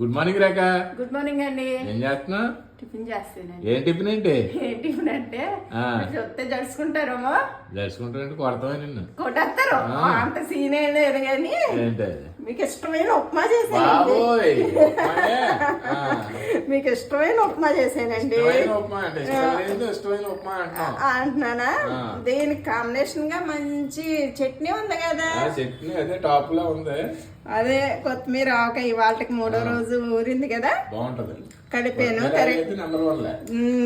Good morning Rekha. Good morning అండి. ఏం చేస్తున్నా టిఫిన్ చేస్తానండి. ఏం టిఫిన్ ఏంటి? ఏం టిఫిన్ అంటే చెప్తే జడుచుకుంటారేమో. జరుచుకుంటారంటే కొడతామే నిన్ను? కొట్టేస్తారు. అంత సీన్ ఏం లేదు కానీ? మీకు ఇష్టమైన ఉప్మా చేశానండి? ఆ. మీకు ఇష్టమైన ఉప్మా చేశానండి ఆ, అంటున్నానా. దీనికి కాంబినేషన్గా మంచి చట్నీ ఉంది కదా. చట్నీ అదే టాప్లో ఉంది. అదే కొత్తిమీర ఆవకాయ ఇవాళకి మూడో రోజు ఊరింది కదా. బాగుంటది. లే ఉమ్,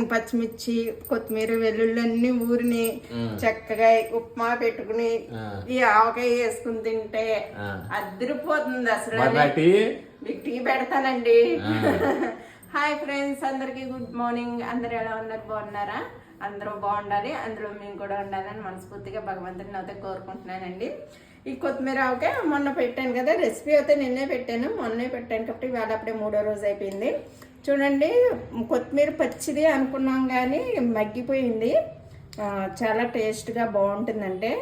పచ్చిమిర్చి కొత్తిమీర వెల్లుల్లి అన్ని ఊరిని. చక్కగా ఉప్మా పెట్టుకుని. ఈ ఆవకాయ వేసుకుని తింటే ఆ. అదిరిపోతుంది అసలు మీకు టీ పెడతానండి. హాయ్ ఫ్రెండ్స్ అందరికి గుడ్ మార్నింగ్ అందరు ఎలా ఉన్నారు? బాగున్నారా? అందరూ బాగుండాలి. అందులో మేము కూడా ఉండాలని మనస్ఫూర్తిగా భగవంతుని అయితే కోరుకుంటున్నానండి. ఈ కొత్తిమీర ఆవకాయ మొన్న పెట్టాను కదా రెసిపీ అయితే నిన్నే పెట్టాను. మొన్నే పెట్టాను కాబట్టి ఇవాళ అప్పుడే మూడో రోజు అయిపోయింది. చూడండి కొత్తిమీర పచ్చిది అనుకున్నాం కానీ మగ్గిపోయింది. చాలా టేస్ట్గా బాగుంటుందంటే.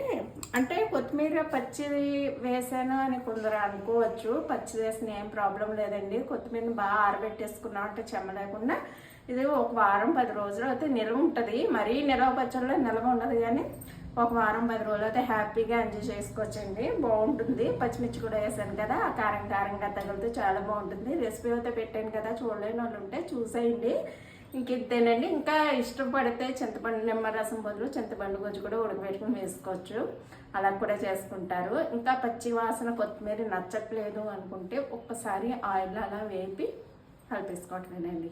అంటే కొత్తిమీర పచ్చిది వేసాను అని కొందరు అనుకోవచ్చు. పచ్చి వేసిన ఏం ప్రాబ్లం లేదండి. కొత్తిమీరని బాగా ఆరబెట్టేసుకున్నాం అంటే చెమ్మ లేకుండా. ఇది ఒక వారం పది రోజులు అయితే నిల్వ ఉంటుంది. మరీ నిల్వ పచ్చళ్ళలో నిల్వ ఉండదు కానీ ఒక వారం పది రోజులు అయితే హ్యాపీగా ఎంజాయ్ చేసుకోవచ్చండి. బాగుంటుంది. పచ్చిమిర్చి కూడా వేసాను కదా ఆ కారం కారంగా తగులుతూ చాలా బాగుంటుంది. రెసిపీ అయితే పెట్టాను కదా చూడలేని వాళ్ళు ఉంటే చూసేయండి. ఇంక ఇంతేనండి ఇంకా ఇష్టపడితే చింతపండు నిమ్మరసం బదులు చింతపండు గుజ్జు కూడా ఉడకబెట్టుకుని వేసుకోవచ్చు. అలా కూడా చేసుకుంటారు. ఇంకా పచ్చి వాసన కొత్తిమీర నచ్చట్లేదు అనుకుంటే ఒక్కసారి ఆయిల్ అలా వేపి కలిపేసుకోవటమేనండి.